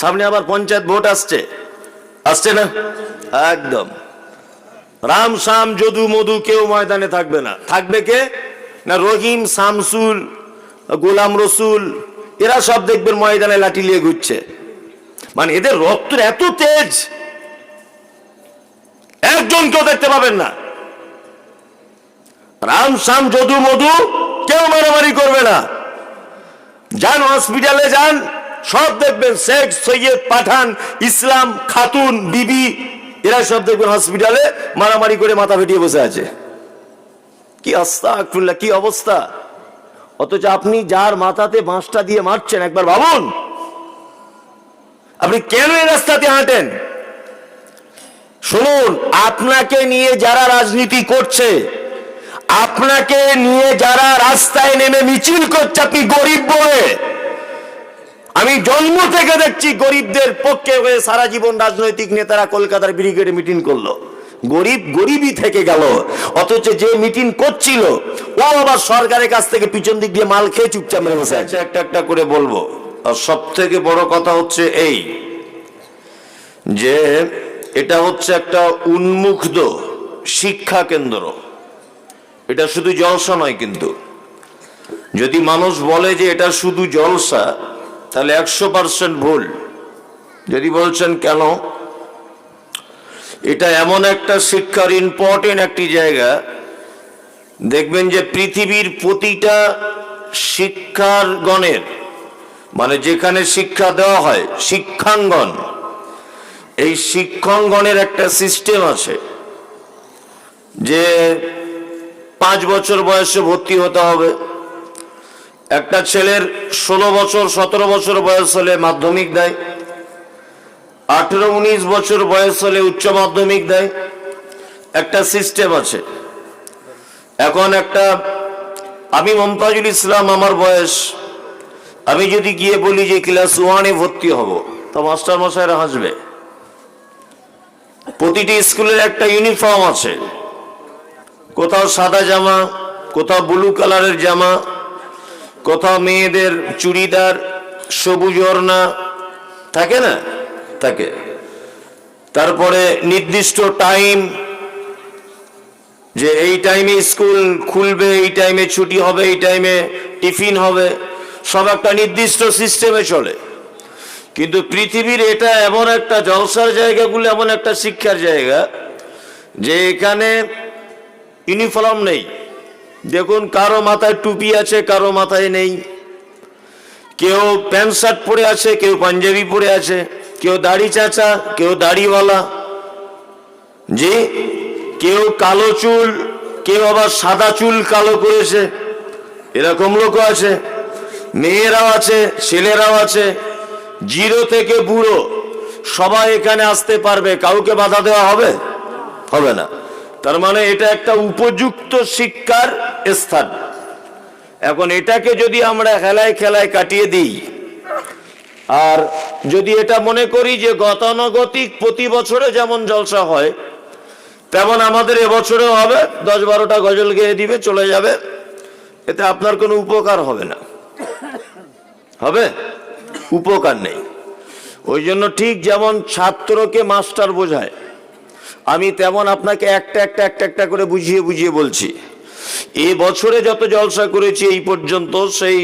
সামনে আবার পঞ্চায়েত ভোট আসছে। আসছে না? একদম। রাম শাম যদু মধু কেউ ময়দানে থাকবে না। থাকবে কে? না রহিম, শামসুল, গোলাম রসুল, এরা সব দেখবেন ময়দানে লাঠি নিয়ে ঘুরছে। মানে এদের রক্ত এত তেজ একজন কেউ দেখতে পাবেন না। রাম শাম যদু মধু কেউ মারামারি করবে না। যান হসপিটালে যান সব দেখবেন শেখ সৈয়দ পাঠান, ইসলাম, খাতুন, বিবি, এরা সব দেখবেন হসপিটালে মারামারি করে মাথা ফেটিয়ে বসে আছে। কি আস্তাগফিরুল্লাহ কি অবস্থা? অথচ আপনি যার মাথাতে বাঁশটা দিয়ে মারছেন, একবার ভাবুন। আপনি কেন এই রাস্তাতে হাঁটেন? শুনুন, আপনাকে নিয়ে যারা রাজনীতি করছে, আপনাকে নিয়ে যারা রাস্তায় নেমে মিছিল করছে, আপনি গরিব বলে। আমি জন্ম থেকে দেখছি গরিবদের পক্ষে হয়ে সারা জীবন রাজনৈতিক নেতারা কলকাতার ব্রিগেডে মিটিং করল। গরিব গরিবই থেকে গেল। অথচ যে মিটিং করছিল, ও আবার সরকারের কাছ থেকে পিছন দিক দিয়ে মাল খেয়ে চুপচাপ মেরে বসে আছে। একটা একটা করে বলব। আর সব থেকে বড় কথা হচ্ছে এই, যে এটা হচ্ছে একটা উন্মুক্ত শিক্ষা কেন্দ্র। এটা শুধু জলসা নয় কিন্তু। যদি মানুষ বলে যে এটা শুধু জলসা তাহলে একশো পার্সেন্ট ভুল। যদি বলছেন কেন? এটা এমন একটা শিক্ষার ইম্পর্টেন্ট একটি জায়গা। দেখবেন যে পৃথিবীর প্রতিটা শিক্ষার গণের মানে যেখানে শিক্ষা দেওয়া হয়, শিক্ষাঙ্গন, এই শিক্ষাঙ্গনের একটা সিস্টেম আছে যে পাঁচ বছর বয়সে ভর্তি হতে হবে। একটা ছেলের ষোলো বছর, সতেরো বছর বয়স হলে মাধ্যমিক দেয়। আঠেরো, উনিশ বছর বয়স হলে উচ্চ মাধ্যমিক দেয়। একটা সিস্টেম আছে। এখন একটা, আমি মমতাজুল ইসলাম আমার বয়স। আমি যদি গিয়ে বলি যে ক্লাস ওয়ানে ভর্তি হব, তো মাস্টার মশাইরা হাসবে। প্রতিটি স্কুলের একটা ইউনিফর্ম আছে। কোথাও সাদা জামা, কোথাও ব্লু কালারের জামা কোথাও মেয়েদের চুড়িদার, সবুজ ওড়না থাকে না? থাকে। তারপরে নির্দিষ্ট টাইম যে এই টাইমে স্কুল খুলবে, এই টাইমে ছুটি হবে, এই টাইমে টিফিন হবে, সব একটা নির্দিষ্ট সিস্টেমে চলে। কিন্তু পৃথিবীর এটা এমন একটা জলসার জায়গাগুলো, এমন একটা শিক্ষার জায়গা যে এখানে ইউনিফর্ম নেই। দেখুন, কারও মাথায় টুপি আছে, কারও মাথায় নেই। কেউ প্যান্ট শার্ট পরে আছে, কেউ পাঞ্জাবি পরে আছে, কেউ দাড়ি চাচা, কেউ দাড়িওয়ালা। জি, কেউ কালো চুল, কেউ আবার সাদা চুল কালো করেছে। এরকম লোকও আছে, মেয়েরাও আছে, ছেলেরাও আছে, জিরো থেকে বুড়ো। সবাই এখানে আসতে পারবে, কাউকে বাধা দেওয়া হবে? হবে না। তার মানে এটা একটা উপযুক্ত শিক্ষার স্থান। এখন এটাকে যদি আমরা খেলায় খেলায় কাটিয়ে দিই, আর যদি এটা মনে করি যে গতানুগতিক প্রতি বছরে যেমন জলসা হয়, তেমন আমাদের এবছরেও হবে, দশ বারোটা গজল গেয়ে দিবে, চলে যাবে। এতে আপনার কোনো উপকার হবে না। হবে? উপকার নেই। ওই জন্য ঠিক যেমন ছাত্রকে মাস্টার বোঝায় আমি তেমন আপনাকে একটা একটা একটা একটা করে বুঝিয়ে বুঝিয়ে বলছি। এ বছরে যত জলসা করেছি এই পর্যন্ত, সেই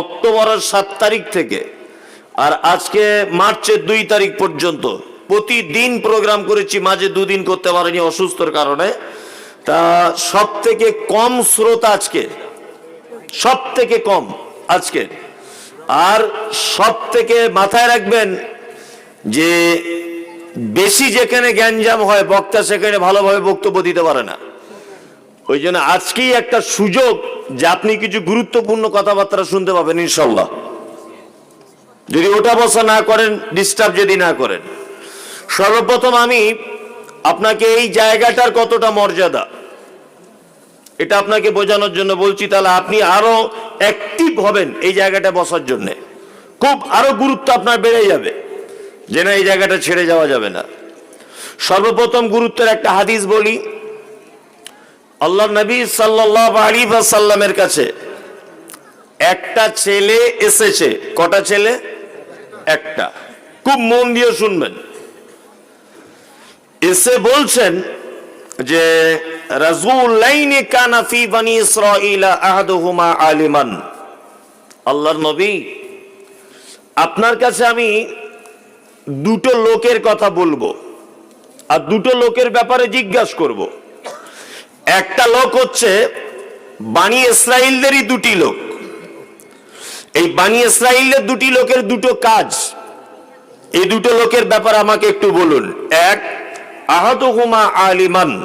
অক্টোবরের সাত তারিখ থেকে আর আজকে মার্চের দুই তারিখ পর্যন্ত প্রতিদিন প্রোগ্রাম করেছি, মাঝে দুদিন করতে পারিনি অসুস্থর কারণে। তা সব থেকে কম স্রোত আজকে সব থেকে কম আজকে। আর সব থেকে মাথায় রাখবেন যে বেশি যেখানে গ্যাঞ্জাম হয়, বক্তা সেখানে ভালোভাবে বক্তব্য দিতে পারে না। ওই জন্য আজকেই একটা সুযোগ যে আপনি কিছু গুরুত্বপূর্ণ কথাবার্তা শুনতে পাবেন, ইনশাল্লাহ। যদি ওটা বসা না করেন ডিস্টার্ব যদি না করেন। সর্বপ্রথম আমি আপনাকে এই জায়গাটার কতটা মর্যাদা, এটা আপনাকে বোঝানোর জন্য বলছি, তাহলে আপনি আরও অ্যাক্টিভ হবেন এই জায়গাটা বসার জন্য। খুব আরও গুরুত্ব আপনার বেড়ে যাবে। যে না এই জায়গাটা ছেড়ে যাওয়া যাবে না। সর্বপ্রথম গুরুত্বের একটা হাদিস বলি। আল্লাহ নবী সাল্লাহ সাল্লামের কাছে একটা ছেলে এসেছে। কটা ছেলে? একটা। খুব মন দিয়ে শুনবেন। এসে বলছেন যে আলিমান। আল্লাহর নবী, আপনার কাছে আমি দুটো লোকের কথা বলব আর দুটো লোকের ব্যাপারে জিজ্ঞাসা করব। একটা লোক হচ্ছে বাণী ইসরায়েলদেরই দুটি লোক। এই বাণী ইসরায়েলের দুটি লোকের দুটো কাজ। এই দুটো লোকের ব্যাপারে আমাকে একটু বলুন। এক আহত আহাদুহুমা আলিমান।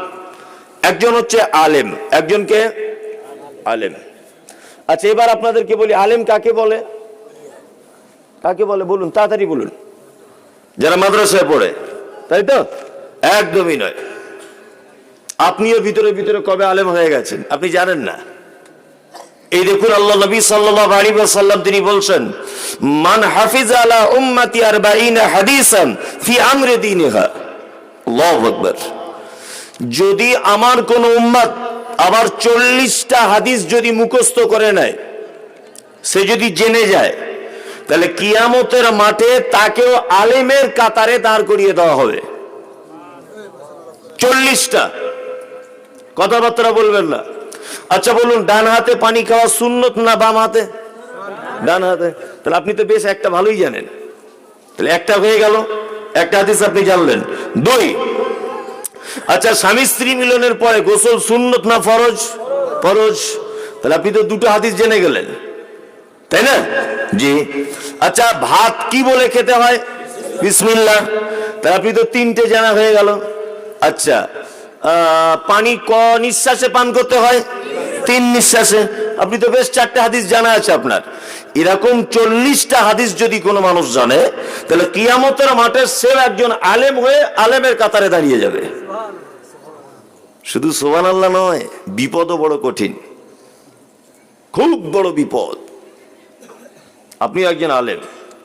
একজন হচ্ছে আলেম। একজনকে আলেম। আচ্ছা এবার আপনাদেরকে বলি, আলেম কাকে বলে? কাকে বলে? বলুন, তাড়াতাড়ি বলুন। যারা মাদ্রাসায় পড়ে। তাই তো? একদমই নয়। আপনিও ভিতরে ভিতরে কবে আলেম হয়ে গেছেন আপনি জানেন না। এই দেখুন আল্লাহ নবী সাল্লাল্লাহু আলাইহি ওয়াসাল্লাম তিনি বলছেন মান হাফিজ আলা উম্মতি আরবাঈনা হাদিসান ফি আমরি দীনিহা। আল্লাহু আকবার। যদি আমার কোন উম্মত আবার চল্লিশটা হাদিস যদি মুখস্থ করে নেয় সে যদি জেনে যায় তাহলে কিয়ামতের মাঠে তাকেও আলেমের কাতারে দাঁড় করিয়ে দেওয়া হবে। চল্লিশটা। কথাবার্তা বলবেন না। আচ্ছা বলুন, ডান হাতে পানি খাওয়া সুন্নত না বাম হাতে? ডান হাতে। তাহলে আপনি তো বেশ একটা ভালোই জানেন। তাহলে একটা হয়ে গেল, একটা হাদিস আপনি জানলেন। দুই আচ্ছা স্বামী স্ত্রী মিলনের পরে গোসল সুন্নত না ফরজ? ফরজ। তাহলে আপনি তো দুটো হাদিস জেনে গেলেন। তাই না? জি। আচ্ছা ভাত কি বলে খেতে হয়? বিসমিল্লাহ। তাহলে আপনি তো তিনটে জানা হয়ে গেল। আচ্ছা পানি ক নিঃশ্বাসে পান করতে হয়? তিন নিঃশ্বাসে। আপনি তো বেশ চারটে হাদিস জানা আছে আপনার। এরকম চল্লিশটা হাদিস যদি কোনো মানুষ জানে, তাহলে কিয়ামতের মাঠে সে একজন আলেম হয়ে আলেমের কাতারে দাঁড়িয়ে যাবে। শুধু সোহান আল্লাহ নয়, বিপদও বড় কঠিন। খুব বড় বিপদ। আপনি একজন আলেম।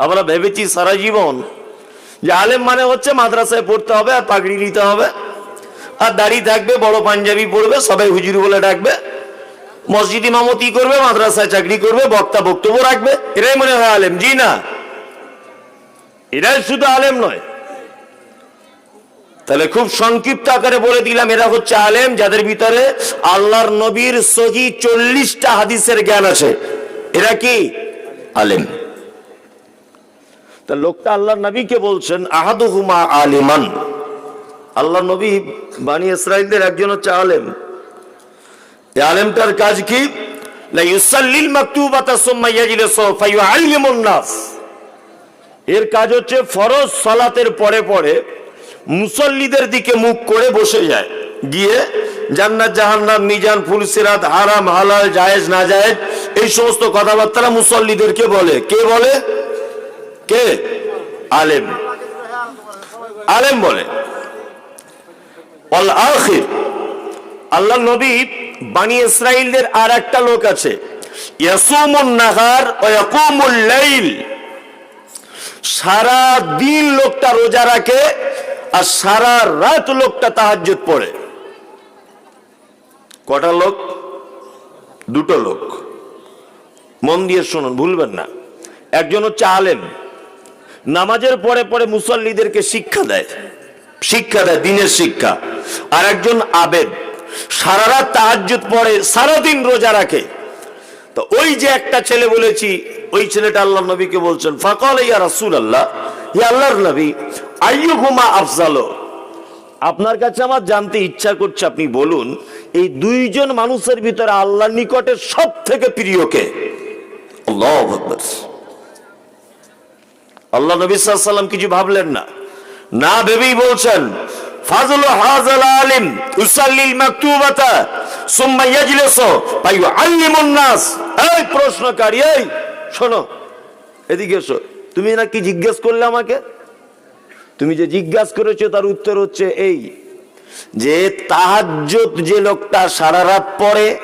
আমরা ভেবেছি সারা জীবন যে আলেম মানে হচ্ছে মাদ্রাসায় পড়তে হবে আর পাগড়ি নিতে হবে। আর দাড়ি থাকবে, বড় পাঞ্জাবি পড়বে সবাই হুজুর বলে ডাকবে। মসজিদ ইমামতি করবে, মাদ্রাসায় চাকরি করবে, বক্তা বক্তব্য রাখবে। এরাই মনে হয় আলেম, জি না? এরাই শুধু আলেম নয়। তাহলে খুব সংক্ষিপ্ত আকারে বলে দিলাম, এরা হচ্ছে আলেম, যাদের ভিতরে আল্লাহর নবীর সহি চল্লিশটা হাদিসের জ্ঞান আছে। এরা কি? আলেম। তা লোকটা আল্লাহ নবীকে বলছেন, আহাদুহুমা আলিমান। আল্লাহ নবী বানি ইসরায়েলদের একজন হচ্ছে আলেম। আলেমটার কাজ কি? এর কাজ হচ্ছে ফরজ সালাতের পরে পরে মুসল্লিদের দিকে মুখ করে বসে যায়। গিয়ে জান্নাত, জাহান্নাম, মিজান ফুলসিরাত হারাম, হালাল, জায়েজ না জায়েজ এই সমস্ত কথাবার্তা মুসল্লিদেরকে বলে। কে বলে? কে? আলেম। আলেম বলে। আল্লাহ নবী বানি ইসরাইলদের আর একটা লোক আছে। সারা দিন লোকটা রোজা রাখে আর সারা রাত লোকটা তাহাজ্জুদ পড়ে। কটা লোক? দুটো লোক। মন দিয়ে শুনুন, ভুলবেন না। একজন হচ্ছে আলেম। নামাজের পরে পরে মুসল্লিদেরকে শিক্ষা দেয়। শিক্ষা দেয়, দিনের শিক্ষা। আর একজন আবেদ, সারা রাত তাহাজ্জুদ পড়ে, সারাদিন রোজা রাখে। তো ওই যে একটা ছেলে বলেছি, ওই ছেলেটা আল্লাহ নবীকে বলছেন, ফাকল ইয়া রাসূল আল্লাহ ইয়া আল্লাহর নবী, আইয়ুহুমা আফজালো? আপনার কাছে আমার জানতে ইচ্ছা করছে, আপনি বলুন, এই দুইজন মানুষের ভিতরে আল্লাহর নিকটে সব থেকে প্রিয় কে? আল্লাহু নবী সাল্লাম কিছু ভাবলেন না। না ভেবেই বলছেন তুমি না কি জিজ্ঞেস করলে আমাকে? তুমি যে জিজ্ঞাসা করেছ তার উত্তর হচ্ছে এই, যে তাহাজ্জুদ যে লোকটা সারা রাত পড়ে,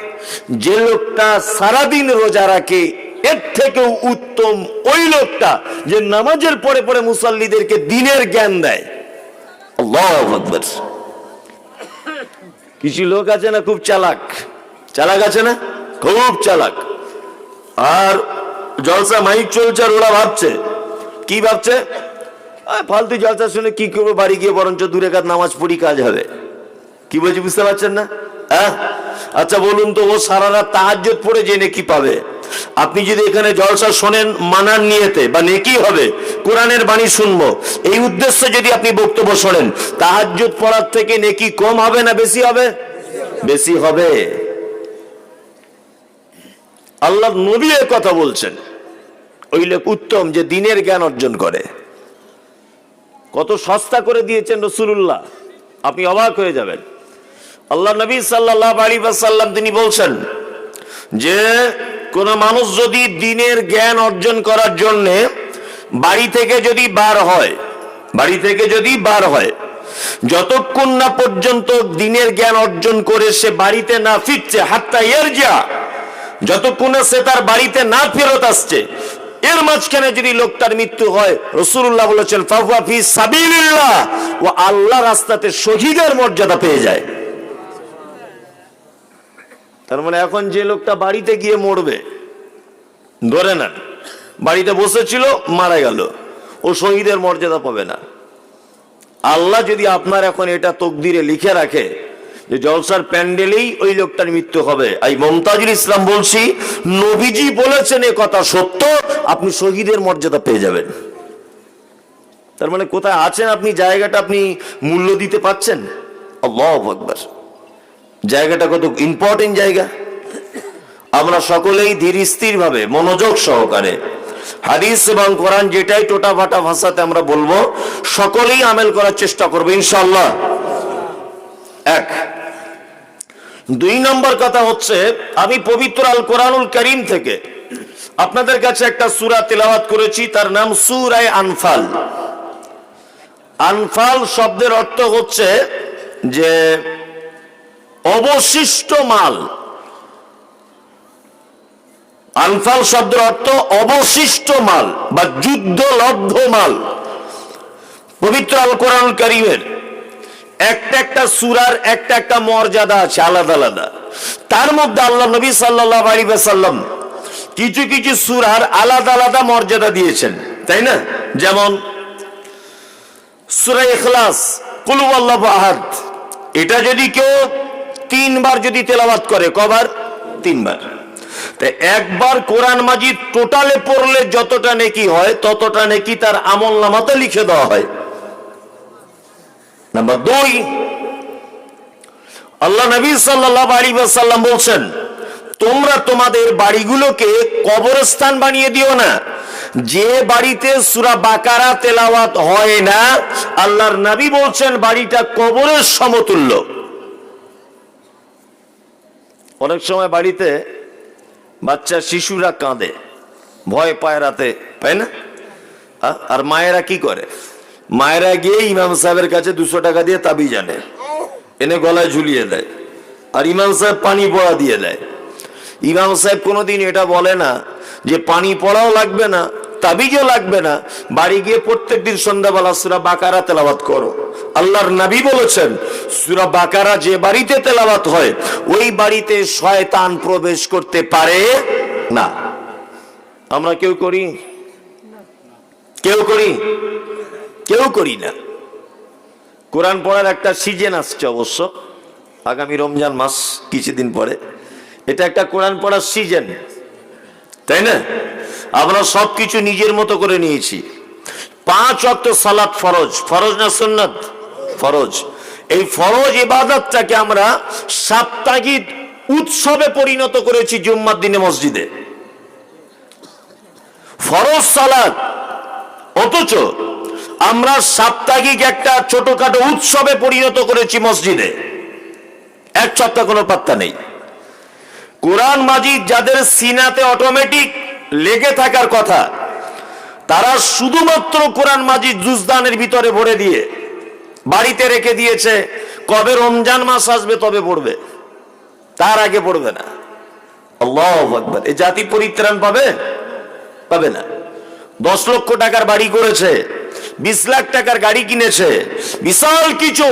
যে লোকটা সারাদিন রোজা রাখে এর থেকেও উত্তম ওই লোকটা যে নামাজের পরে পরে মুসল্লিদেরকে দিনের জ্ঞান দেয়। কিছু লোক আছে না খুব চালাক? চালাক আছে না? খুব চালাক। আর জলসা মাইক চলছে আর ওরা ভাবছে। কি ভাবছে? ফালতু জলসা শুনে কি করব, বাড়ি গিয়ে বরঞ্চ দূরে কাজ নামাজ পড়ি, কাজ হবে। কি বলছি, বুঝতে পারছেন না? আচ্ছা বলুন তো, ও সারা রাত তাহাজ্জুদ পড়ে জেনে কি পাবে? আপনি যদি এখানে জলসা শোনেন মানার নিয়েতে, বা নেকি হবে, কোরআনের বাণী শুনব। এই উদ্দেশ্যে যদি আপনি বক্তব্য শোনেন, তাহাজ্জুদ পড়ার থেকে নেকি কম হবে না বেশি হবে? বেশি হবে। আল্লাহ নবী কথা বলছেন। ওই লোক উত্তম যে দিনের জ্ঞান অর্জন করে। কত সস্তা করে দিয়েছেন রসুল্লাহ আপনি অবাক হয়ে যাবেন। আল্লাহ নবী সাল্লাহ আলী বা সাল্লাম তিনি বলছেন যে কোন মানুষ যদি দিনের জ্ঞান অর্জন করার জন্য বাড়ি থেকে যদি বার হয়, বাড়ি থেকে যদি বার হয়, যতক্ষণ না পর্যন্ত দিনের জ্ঞান অর্জন করে সে বাড়িতে না ফিরছে, হাত্তা এর যা যতক্ষণ সে তার বাড়িতে না ফেরত আসছে, এর মাঝখানে যদি লোকটার মৃত্যু হয় রসুল্লাহ বলেছেন, ফাহুয়া ফি সাবিলিল্লাহ, ও আল্লাহ রাস্তাতে শহীদের মর্যাদা পেয়ে যায়। তার মানে এখন যে লোকটা বাড়িতে গিয়ে মরবে, ধরে না বাড়িতে বসেছিল, মারা গেল, ও শহীদের মর্যাদা পাবে না। আল্লাহ যদি আপনার এখন এটা তকদিরে লিখে রাখে যে জলসার প্যান্ডেলেই ওই লোকটার মৃত্যু হবে। এই মমতাজুল ইসলাম বলছি, নবীজি বলেছেন এ কথা সত্য, আপনি শহীদের মর্যাদা পেয়ে যাবেন। তার মানে কোথায় আছেন আপনি, জায়গাটা আপনি মূল্য দিতে পাচ্ছেন? আল্লাহ আকবার। জায়গাটা কত ইম্পর্টেন্ট জায়গা। আমরা সকলেই ধীর স্থির ভাবে মনোযোগ সহকারে হাদিস এবং কোরআন যেটাই টোটা ফাটা ভাষাতে আমরা বলব, সকলেই আমেল করার চেষ্টা করব ইনশাল্লাহ এক। দুই নম্বর কথা হচ্ছে, আমি পবিত্র আল কোরআনুল করিম থেকে আপনাদের কাছে একটা সুরা তেলাওয়াত করেছি, তার নাম সুরায় আনফাল। আনফাল শব্দের অর্থ হচ্ছে যে অবশিষ্ট মাল। আনফাল শব্দের অর্থ অবশিষ্ট মাল বা যুদ্ধলব্ধ মাল। পবিত্র আল কোরআন করিমের একটা একটা সুরার একটা একটা মর্যাদা আছে, আলাদা আলাদা। তার মধ্যে আল্লাহ নবী সাল্লাহ আলী সাল্লাম কিছু কিছু সুরার আলাদা আলাদা মর্যাদা দিয়েছেন, তাই না? যেমন সুরা ইখলাস, কুলু আল্লাহ আহাদ। এটা যদি কেউ তিনবার যদি তেলাওয়াত করে, কবার? তিনবার। একবার কোরআন মাজিদ টোটালে পড়লে যতটা নেকি হয়, ততটা নেকি তার আমল নামাতে লিখে দেওয়া হয়। নাম্বার দুই, আল্লাহ নবী সাল্লাহ আলী সাল্লাম বলছেন, তোমরা তোমাদের বাড়িগুলোকে কবরস্থান বানিয়ে দিও না। যে বাড়িতে সুরা বাকারা তেলাওয়াত হয় না, আল্লাহর নবী বলছেন বাড়িটা কবরের সমতুল্য। অনেক সময় বাড়িতে বাচ্চা, শিশুরা কাঁদে, ভয় পায় রাতে, তাই না? আর মায়েরা কি করে? মায়েরা গিয়ে ইমাম সাহেবের কাছে দুশো টাকা দিয়ে তাবি জানে এনে গলায় ঝুলিয়ে দেয়, আর ইমাম সাহেব পানি পড়া দিয়ে দেয়। ইমাম সাহেব কোনোদিন এটা বলে না যে পানি পড়াও লাগবে না তাবিজও লাগবে না। বাড়ি গিয়ে প্রত্যেক দিন সন্ধ্যাবেলা সুরা বাকারা তেলাবাত করো। আল্লাহর নবী বলেছেন, সুরা বাকারা যে বাড়িতে তেলাবাত হয়, ওই বাড়িতে শয়তান প্রবেশ করতে পারে না। আমরা কেউ করি? কেউ করি? কেউ করি না। কোরআন পড়ার একটা সিজন আসছে অবশ্য। আগামী রমজান মাস কিছুদিন পরে। এটা একটা কোরআন পড়ার সিজন। তাই না? আমরা সবকিছু নিজের মতো করে নিয়েছি। পাঁচ অক্ট সালাত ফরজ। ফরজ না সুন্নত? ফরজ। এই ফরজ ইবাদতটাকে আমরা সাপ্তাহিক উৎসবে পরিণত করেছি জুম্মার দিনে মসজিদে। ফরজ সালাত। অথচ আমরা সাপ্তাহিক একটা ছোটখাটো উৎসবে পরিণত করেছি মসজিদে। এক সপ্তাহ কোনো পাত্তা নেই। কোরআন মাজিদ যাদের সিনাতে অটোমেটিক লেগে থাকার কথা। তারা শুধুমাত্র কোরআন মাজিদ জুজদানের ভিতরে ভরে দিয়ে বাড়িতে রেখে দিয়েছে, কবে রমজান মাস আসবে তবে পড়বে। তার আগে পড়বে না। আল্লাহ এ জাতি পরিত্রাণ পাবে? পাবে না। দশ লক্ষ টাকার বাড়ি করেছে, বিশ লাখ টাকার গাড়ি কিনেছে, বিশাল কিছু।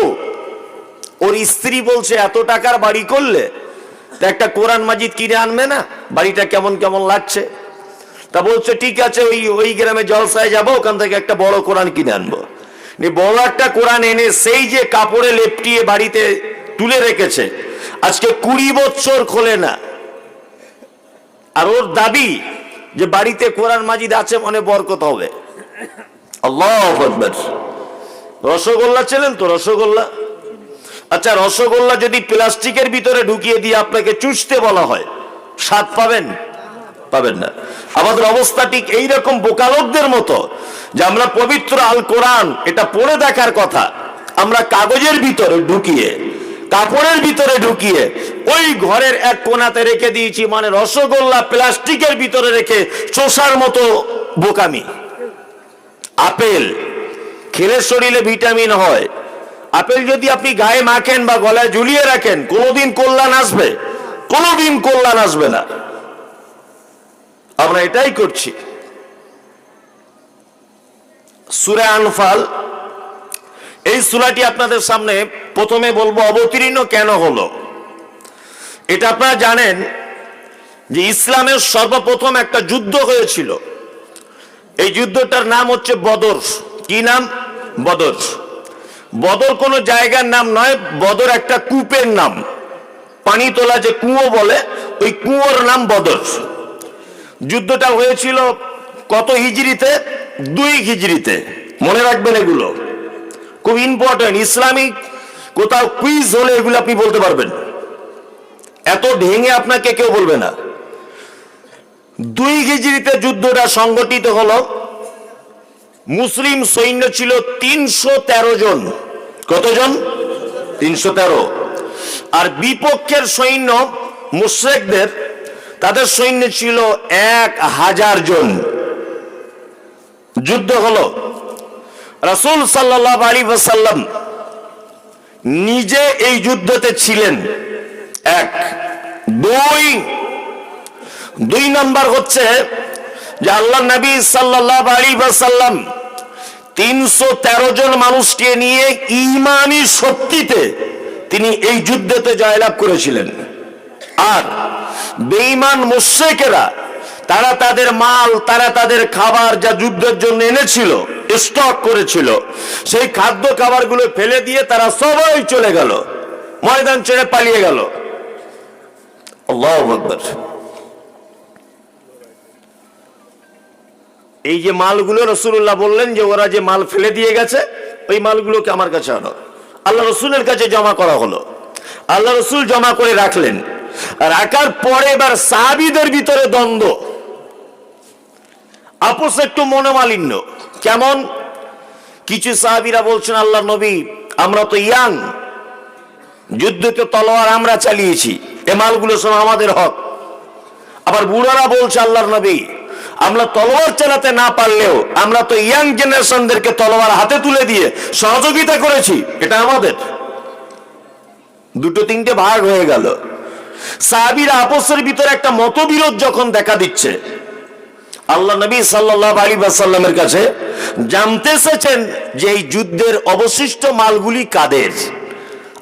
ওর স্ত্রী বলছে, এত টাকার বাড়ি করলে একটা কোরআন মাজিদ কিনে আনবে না? বাড়িটা কেমন কেমন লাগছে? তা বলছে, ঠিক আছে, ওই ওই গ্রামে জলসায় যাব, ওখান থেকে একটা বড় কোরআন কিনে আনব। বড় একটা কোরআন এনে সেই যে কাপড়ে লেপটিয়ে বাড়িতে তুলে রেখেছে, আজকে কুড়ি বছর খোলে না। আর ওর দাবি যে বাড়িতে কোরআন মাজিদ আছে, মনে বরকত হবে। রসগোল্লা ছিলেন তো, রসগোল্লা? আচ্ছা রসগোল্লা যদি প্লাস্টিকের ভিতরে ঢুকিয়ে দিয়ে আপনাকে চুষতে বলা হয়, স্বাদ পাবেন? পাবেন না। আমাদের অবস্থা ঠিক এইরকম বোকালকদের মতো যে আমরা পবিত্র আল কোরআন, এটা পড়ে দেখার কথা। আমরা কাগজের ভিতরে ঢুকিয়ে, কাপড়ের ভিতরে ঢুকিয়ে, ওই ঘরের এক কোনাতে রেখে দিয়েছি মানে রসগোল্লা প্লাস্টিকের ভিতরে রেখে চোষার মতো বোকামি। আপেল খেলে শরীরে ভিটামিন হয়। আপেল যদি আপনি গায়ে মাখেন বা গলায় ঝুলিয়ে রাখেন, কোনোদিন কল্যাণ আসবে, কোনোদিন কল্যাণ আসবে না। আমরা এটাই করছি। সুরে আনফাল, এই সুরাটি আপনাদের সামনে প্রথমে বলব অবতীর্ণ কেন হলো? এটা আপনারা জানেন যে ইসলামের সর্বপ্রথম একটা যুদ্ধ হয়েছিল। এই যুদ্ধটার নাম হচ্ছে বদর। কি নাম? বদর। বদর কোনো জায়গার নাম নয়, বদর একটা কূপের নাম। পানি তোলা যে কুয়ো বলে, ওই কুয়োর নাম বদর। যুদ্ধটা হয়েছিল কত হিজড়িতে? দুই হিজড়িতে। মনে রাখবেন এগুলো। খুব ইম্পর্টেন্ট ইসলামিক কোথাও কুইজ হলে এগুলো আপনি বলতে পারবেন। এত ঢেঙে আপনাকে কেউ বলবে না। দুই হিজড়িতে যুদ্ধটা সংগঠিত হলো। মুসলিম সৈন্য ছিল তিনশো তেরো জন। কতজন? তিনশো তেরো। আর বিপক্ষের সৈন্য মুশ্রেকদের তাদের সৈন্য ছিল এক হাজার জন। যুদ্ধ হলো। রাসূল সাল্লাহ আলী সাল্লাম নিজে এই যুদ্ধতে ছিলেন। এক। দুই। দুই নাম্বার হচ্ছে যে আল্লাহ নবী সাল্লাহ আলী সাল্লাম তিনশো তেরো জন মানুষকে নিয়ে ইমানি শক্তিতে তিনি এই যুদ্ধতে জয়লাভ করেছিলেন। আর বেঈমান মুশ্রেকেরা, তারা তাদের মাল, তারা তাদের খাবার যা যুদ্ধের জন্য এনেছিল, স্টক করেছিল, সেই খাদ্য খাবারগুলো ফেলে দিয়ে তারা সবাই চলে গেল, ময়দান ছেড়ে পালিয়ে গেল। এই যে মালগুলো রসুল্লাহ বললেন যে ওরা যে মাল ফেলে দিয়ে গেছে, ওই মালগুলোকে আমার কাছে আনো। আল্লাহ রসুলের কাছে জমা করা হলো। আল্লাহ রসুল জমা করে রাখলেন। রাখার পরে এবার সাহাবিদের ভিতরে দ্বন্দ্ব। আপোষ একটু মনোমালিন্য। কেমন? কিছু সাহাবিরা বলছেন আল্লাহ নবী, আমরা তো ইয়াং। যুদ্ধকে তলোয়ার আমরা চালিয়েছি। এ মালগুলো সব আমাদের হক। আবার বুড়ারা বলছে, আল্লাহর নবী, আমরা তলোয়ার চালাতে না পারলেও আমরা তো ইয়াং জেনারেশনদেরকে তলোয়ার হাতে তুলে দিয়ে সহযোগিতা করেছি। এটা আমাদের। দুটো তিনটে ভাগ হয়ে গেল। সাহাবির আপসের ভিতরে একটা মতবিরোধ যখন দেখা দিচ্ছে, আল্লাহ নবী সাল্লাহ কাছে জানতে এসেছেন যে এই যুদ্ধের অবশিষ্ট মালগুলি কাদের।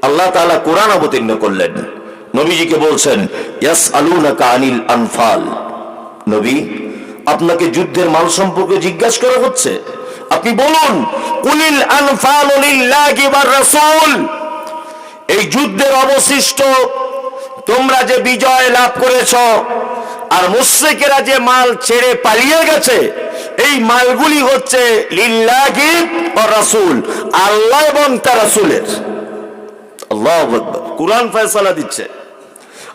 আল্লাহ তাআলা কোরআন অবতীর্ণ করলেন। নবীজিকে বলছেন ইয়াস আলুনাকা আনিল আনফাল। নবী, আপনাকে যুদ্ধের মাল সম্পর্কে জিজ্ঞাসা করা হচ্ছে। আপনি বলুন, কুলিল আনফাল এই যুদ্ধের অবশিষ্ট তোমরা যে বিজয় লাভ করেছ, আর মুশ্রিকেরা যে মাল ছেড়ে পালিয়ে গেছে, এই মালগুলি হচ্ছে লিল্লাহি ও রাসূল, আল্লাহ এবং তার রাসূলের। আল্লাহ কোরআন ফয়সালা দিচ্ছে।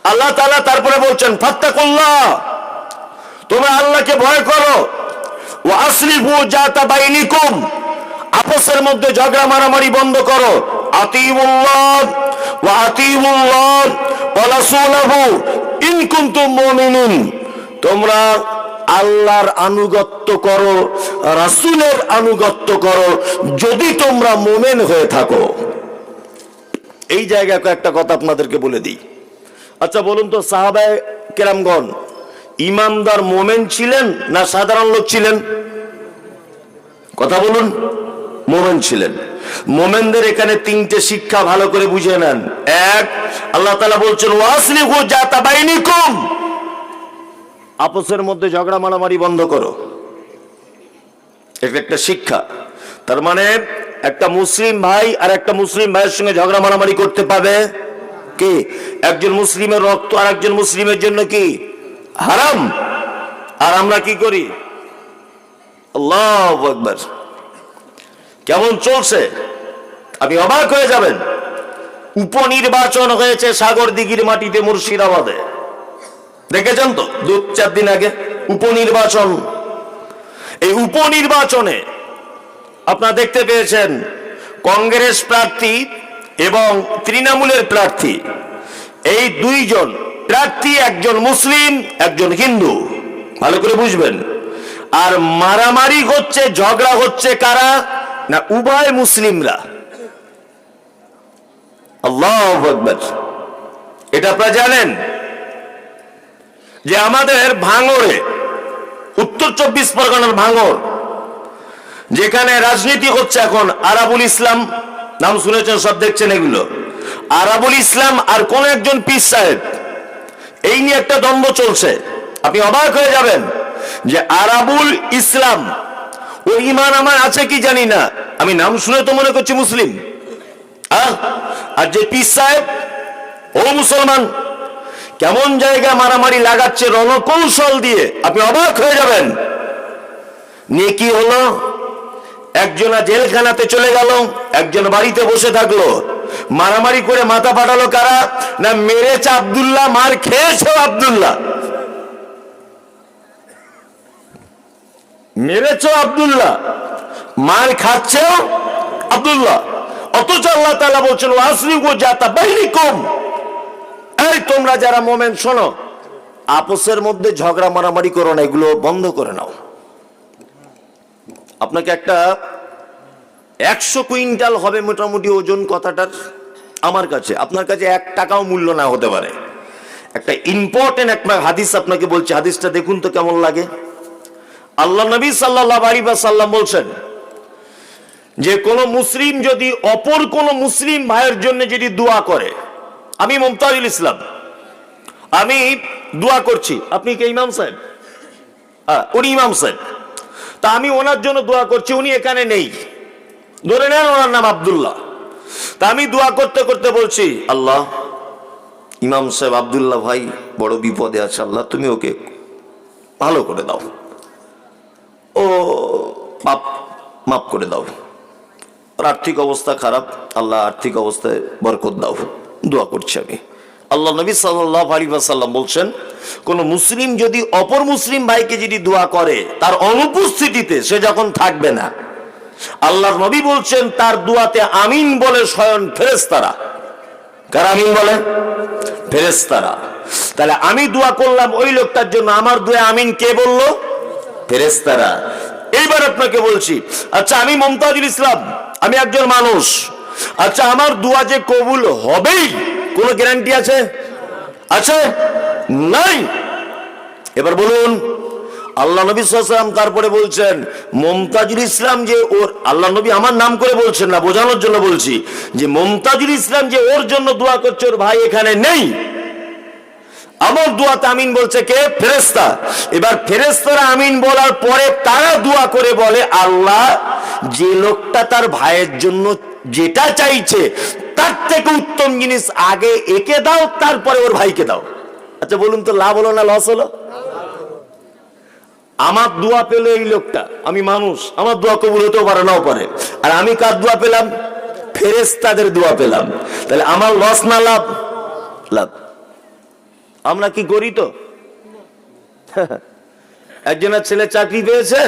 আল্লাহ তাআলা তারপরে বলছেন, ফাত্তাকুল্লাহ, তোমরা আল্লাহকে ভয় করো। ও আসলিফু জাতা বাইনিকুম, আপসের মধ্যে ঝগড়া মারামারি বন্ধ করো। আতিউল্লাহ, ওয়া আতিউল্লাহ তোমরা আল্লাহর আনুগত্য করো, রাসুলের আনুগত্য করো, যদি তোমরা মোমেন হয়ে থাকো। এই জায়গায় একটা কথা আপনাদেরকে বলে দিই। আচ্ছা বলুন তো, সাহাবায়ে কেরামগণ, ইমানদার মোমেন ছিলেন না সাধারণ লোক ছিলেন? কথা বলুন, মোমেন ছিলেন। মোমেনদের এখানে তিনটে শিক্ষা ভালো করে বুঝে নেন। এক, আল্লাহ তালা বলছেন ওয়াসলি হু জাতা বাইনিকুম। আপসের মধ্যে ঝগড়া মারামারি বন্ধ করো। এটা একটা শিক্ষা। তার মানে একটা মুসলিম ভাই আর একটা মুসলিম ভাইয়ের সঙ্গে ঝগড়া মারামারি করতে পাবে কি? একজন মুসলিমের রক্ত আর একজন মুসলিমের জন্য কি? হারাম? আর আমরা কি করি? আল্লাহ একবার কেমন চলছে? আপনি অবাক হয়ে যাবেন। উপনির্বাচন হয়েছে সাগর দিঘির মাটিতে মুর্শিদাবাদে। দেখেছেন তো, দু চার দিন আগে উপনির্বাচন। এই উপনির্বাচনে আপনারা দেখতে পেয়েছেন কংগ্রেস প্রার্থী এবং তৃণমূলের প্রার্থী। এই দুইজন প্রার্থী, একজন মুসলিম, একজন হিন্দু। ভালো করে বুঝবেন। আর মারামারি হচ্ছে, ঝগড়া হচ্ছে কারা? না, উভয় মুসলিমরা। আল্লাহ এটা আপনারা জানেন যে আমাদের ভাঙড়ে, উত্তর চব্বিশ পরগনার ভাঙড়, যেখানে রাজনীতি হচ্ছে এখন আরাবুল ইসলাম, নাম শুনেছেন, সব দেখছেন এগুলো। আরাবুল ইসলাম আর কোন একজন পীর সাহেব, এই নিয়ে একটা দ্বন্দ্ব চলছে। আপনি অবাক হয়ে যাবেন যে আরাবুল ইসলাম ও ইমান আমার আছে কি জানি না। আমি নাম শুনে তো মনে করছি মুসলিম? আর যে পিস সাহেব, ও মুসলমান, কেমন জায়গা মারামারি লাগাচ্ছে রণকৌশল দিয়ে, আপনি অবাক হয়ে যাবেন। নিয়ে কি হলো, একজনা জেলখানাতে চলে গেল, একজন বাড়িতে বসে থাকল। মারামারি করে মাথা পাঠালো কারা? না মেরেছে আবদুল্লাহ, মার খেয়েছে আবদুল্লাহ। মেরেছ আবদুল্লাহ। মার খাচ্ছেও আবদুল্লাহ। অথচ আল্লাহ তাআলা বলছেন ওয়াসরি গো জাতা বাইনি কম এই, তোমরা যারা মোমেন, শোনো, আপসের মধ্যে ঝগড়া, মারামারি করো না, এগুলো বন্ধ করে নাও। আপনাকে একটা একশো কুইন্টাল হবে মোটামুটি ওজন কথাটার আমার কাছে। আপনার কাছে এক টাকাও মূল্য না হতে পারে। একটা ইম্পর্টেন্ট একটা হাদিস আপনাকে বলছি। হাদিসটা দেখুন তো কেমন লাগে। আল্লাহ নবী সাল্লাহ আলী সাল্লাম বলছেন যে কোন মুসলিম যদি অপর কোন মুসলিম ভাইয়ের জন্য যদি দোয়া করে আমি মমতাজুল ইসলাম আমি দোয়া করছি। আপনি কে ইমাম সাহেব? হ্যাঁ, উনি ইমাম সাহেব। তা আমি ওনার জন্য দোয়া করছি উনি এখানে নেই। ধরে নেন ওনার নাম আবদুল্লাহ। তা আমি দোয়া করতে করতে বলছি আল্লাহ ইমাম সাহেব আবদুল্লাহ ভাই বড় বিপদে আছে আল্লাহ তুমি ওকে ভালো করে দাও। ও, মাপ মাপ করে দাও। ওর আর্থিক অবস্থা খারাপ, আল্লাহ আর্থিক অবস্থায় বরকত দাও। দোয়া করছি আমি। আল্লাহ নবী সাল্লাহ আলী সাল্লাম বলছেন, কোন মুসলিম যদি অপর মুসলিম ভাইকে যদি দোয়া করে, তার অনুপস্থিতিতে সে যখন থাকবে না, আল্লাহর নবী বলছেন, তার দোয়াতে আমিন বলে স্বয়ং ফেরেস্তারা কার আমিন বলে? ফেরেস্তারা তাহলে আমি দোয়া করলাম ওই লোকটার জন্য, আমার দোয়া আমিন কে বলল? ফেরেস্তারা এইবার আপনাকে বলছি আচ্ছা আমি মমতাজুল ইসলাম, আমি একজন মানুষ। আচ্ছা আমার দোয়া যে কবুল হবেই, কোনো গ্যারান্টি আছে? আছে? নাই। এবার বলুন, আল্লাহ নবী সাল্লাম তারপরে বলছেন, মমতাজুল ইসলাম যে ওর, আল্লাহ নবী আমার নাম করে বলছেন না, বোঝানোর জন্য বলছি, যে মমতাজুল ইসলাম যে ওর জন্য দোয়া করছে, ওর ভাই এখানে নেই। আমার দোয়াতে আমিন বলছে কে? ফেরেস্তা এবার ফেরেস্তারা আমিন বলার পরে তারা দোয়া করে বলে, আল্লাহ, যে লোকটা তার ভাইয়ের জন্য যেটা চাইছে, তার থেকে উত্তম জিনিস আগে একে দাও, তারপরে ওর ভাইকে দাও। আচ্ছা বলুন তো, লাভ হলো না লস হলো? আমার দোয়া পেল এই লোকটা, আমি মানুষ, আমার দোয়া কবুল হতেও পারে, নাও পারে। আর আমি কার দোয়া পেলাম? ফেরেস্তাদের দোয়া পেলাম। তাহলে আমার লস না লাভ? লাভ। আমরা কি করি তো? একজনের ছেলে চাকরি পেয়েছে,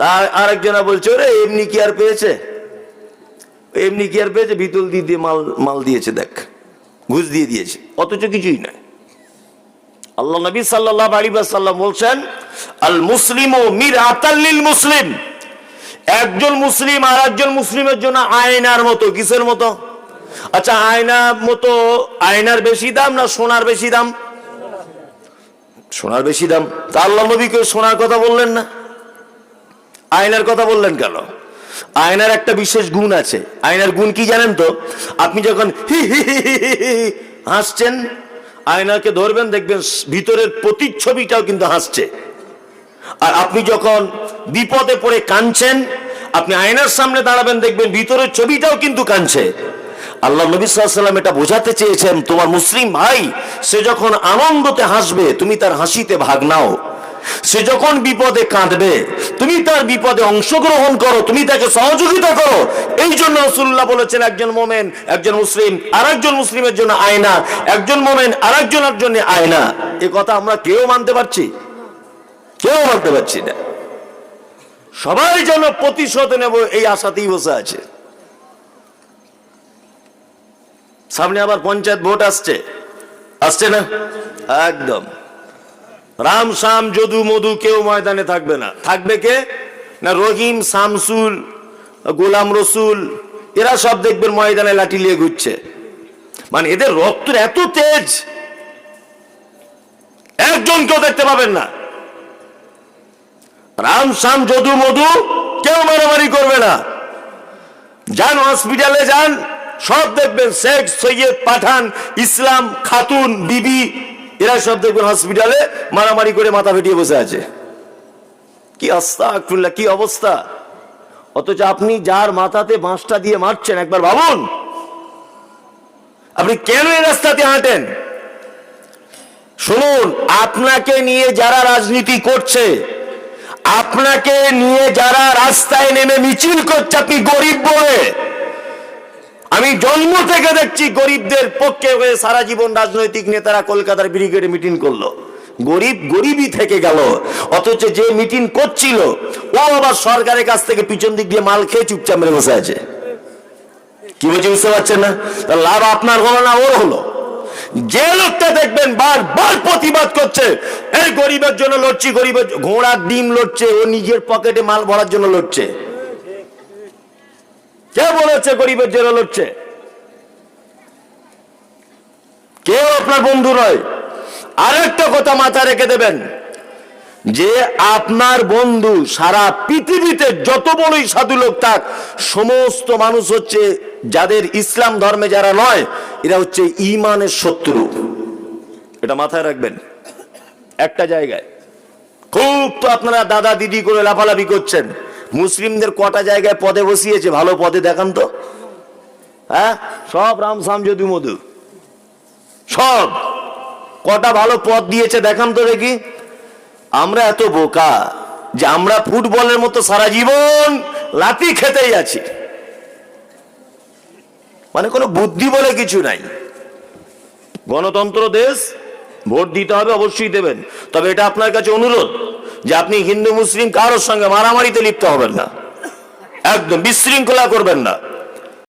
তার আরেকজনা বলছে, ওরে, এমনি কি আর পেয়েছে? এমনি কি আর পেয়েছে? বিতল দিয়ে দিয়ে মাল মাল দিয়েছে, দেখ। ঘুষ দিয়ে দিয়েছে। অথচ কিছুই নাই। আল্লাহ নবী সাল্লাহ আলী সাল্লাম বলছেন, আল মুসলিম ও মির আতাল্লিল মুসলিম। একজন মুসলিম আর একজন মুসলিমের জন্য আয়নার মতো, কিসের মতো? আচ্ছা আয়নার মতো, আয়নার বেশি দাম না সোনার বেশি দাম? সোনার বেশি দাম। তা আল্লাহ নবীকে সোনার কথা বললেন না? আয়নার কথা বললেন কেন? আয়নার একটা বিশেষ গুণ আছে। আয়নার গুণ কি জানেন তো? আপনি যখন হাসছেন, আয়নাকে ধরবেন, দেখবেন ভিতরের প্রতিচ্ছবিটাও কিন্তু হাসছে। আর আপনি যখন বিপদে পড়ে কাঁদছেন, আপনি আয়নার সামনে দাঁড়াবেন, দেখবেন ভিতরের ছবিটাও কিন্তু কাঁদছে। আল্লাহ নবী সাল্লাম এটা বোঝাতে চেয়েছেন, তোমার মুসলিম ভাই, সে যখন আনন্দতে হাসবে, তুমি তার হাসিতে ভাগ নাও। সে যখন বিপদে কাঁদবে, তুমি তার বিপদে অংশগ্রহণ করো, তুমি তাকে সহযোগিতা করো। এই জন্য রসুল্লাহ বলেছেন, একজন মোমেন, একজন মুসলিম আর একজন মুসলিমের জন্য আয়না, একজন মোমেন আর একজনের জন্য আয়না। এ কথা আমরা কেউ মানতে পারছি? কেউ মানতে পারছি না। সবাই যেন প্রতিশোধ নেব, এই আশাতেই বসে আছে। সামনে আবার পঞ্চায়েত ভোট আসছে। আসছে না? একদম। রাম শাম যদু মধু কেউ ময়দানে থাকবে না। থাকবে কে? না রহিম, শামসুল, গোলাম রসুল, এরা সব দেখবেন ময়দানে লাঠি নিয়ে ঘুরছে। মানে এদের রক্তের এত তেজ একজন কেউ দেখতে পাবেন না। রাম শাম যদু মধু কেউ মারামারি করবে না। যান হসপিটালে যান সব দেখবেন শেখ সৈয়দ পাঠান, ইসলাম খাতুন, বিবি, এরা সব দেখবেন হসপিটালে মারামারি করে মাথা ফেটিয়ে বসে আছে। কি আস্তা কি অবস্থা? অথচ আপনি যার মাথাতে বাঁশটা দিয়ে মারছেন, একবার ভাবুন। আপনি কেন এই রাস্তাতে হাঁটেন? শুনুন, আপনাকে নিয়ে যারা রাজনীতি করছে, আপনাকে নিয়ে যারা রাস্তায় নেমে মিছিল করছে, আপনি গরিব বলে। আমি জন্ম থেকে দেখছি গরিবদের পক্ষে হয়ে সারা জীবন রাজনৈতিক নেতারা কলকাতার ব্রিগেডে মিটিং করল। গরিব গরিবই থেকে গেল। অথচ যে মিটিং করছিল, ও আবার সরকারের কাছ থেকে পিছন দিক দিয়ে মাল খেয়ে চুপচাপ মেরে বসে আছে। কি বলছি বুঝতে পারছেন না? লাভ আপনার হলো না ওর হলো? যে লোকটা দেখবেন বারবার প্রতিবাদ করছে, এই গরিবের জন্য লড়ছি, গরিবের ঘোড়ার ডিম লড়ছে, ও নিজের পকেটে মাল ভরার জন্য লড়ছে। কে বলেছে গরিবের জন্য লড়ছে? কেউ আপনার বন্ধু নয়। আরেকটা কথা মাথায় রেখে দেবেন, যে আপনার বন্ধু সারা পৃথিবীতে যত বড়ই সাধু লোক থাক, সমস্ত মানুষ হচ্ছে যাদের ইসলাম ধর্মে যারা নয়, এরা হচ্ছে ইমানের শত্রু। এটা মাথায় রাখবেন। একটা জায়গায় খুব তো আপনারা দাদা দিদি করে লাফালাফি করছেন। মুসলিমদের কটা জায়গায় পদে বসিয়েছে? ভালো পদে দেখান তো। হ্যাঁ? সব রাম সাম যদু মধু। সব। কটা ভালো পদ দিয়েছে দেখান তো দেখি। আমরা এত বোকা যে আমরা ফুটবলের মতো সারা জীবন লাতি খেতেই আছি। মানে কোনো বুদ্ধি বলে কিছু নাই। গণতন্ত্র দেশ, ভোট দিতে হবে, অবশ্যই দেবেন। তবে এটা আপনার কাছে অনুরোধ। যে আপনি হিন্দু মুসলিম কারোর সঙ্গে মারামারিতে লিপ্ত হবেন না। একদম বিশৃঙ্খলা করবেন না।